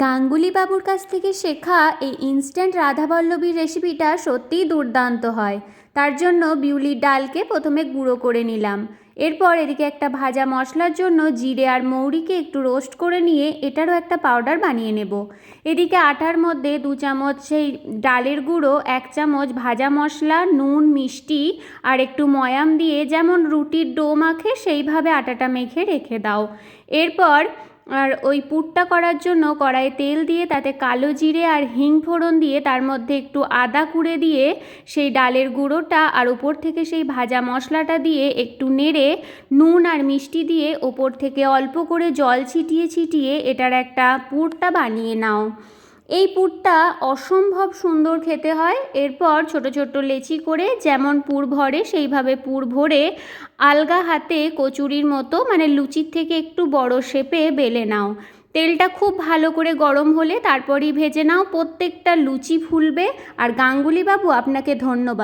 গাঙ্গুলি বাবুর কাছ থেকে শেখা এই ইনস্ট্যান্ট রাধাবল্লভীর রেসিপিটা সত্যিই দুর্দান্ত হয়। তার জন্য বিউলির ডালকে প্রথমে গুঁড়ো করে নিলাম। এরপর এদিকে একটা ভাজা মশলার জন্য জিরে আর মৌরিকে একটু রোস্ট করে নিয়ে এটারও একটা পাউডার বানিয়ে নেব। এদিকে আটার মধ্যে দু চামচ সেই ডালের গুঁড়ো, এক চামচ ভাজা মশলা, নুন, মিষ্টি আর একটু ময়াম দিয়ে যেমন রুটির ডো মাখে সেইভাবে আটাটা মেখে রেখে দাও। এরপর আর ওই পুরটা করার জন্য কড়াইয়ে তেল দিয়ে তাতে কালো জিরে আর হিং ফোড়ন দিয়ে তার মধ্যে একটু আদা কুড়ে দিয়ে সেই ডালের গুঁড়োটা আর উপর থেকে সেই ভাজা মশলাটা দিয়ে একটু নেড়ে নুন আর মিষ্টি দিয়ে ওপর থেকে অল্প করে জল ছিটিয়ে ছিটিয়ে এটার একটা পুরটা বানিয়ে নাও। এই পুরটা অসম্ভব সুন্দর খেতে হয়। এরপর ছোট ছোট লেচি করে যেমন পুর ভরে সেইভাবে পুর ভরে আলগা হাতে কচুরির মতো মানে লুচির থেকে একটু বড় শেপে বেলে নাও। তেলটা খুব ভালো করে গরম হলে তারপরই ভেজে নাও। প্রত্যেকটা লুচি ফুলবে। আর গাঙ্গুলি বাবু আপনাকে ধন্যবাদ।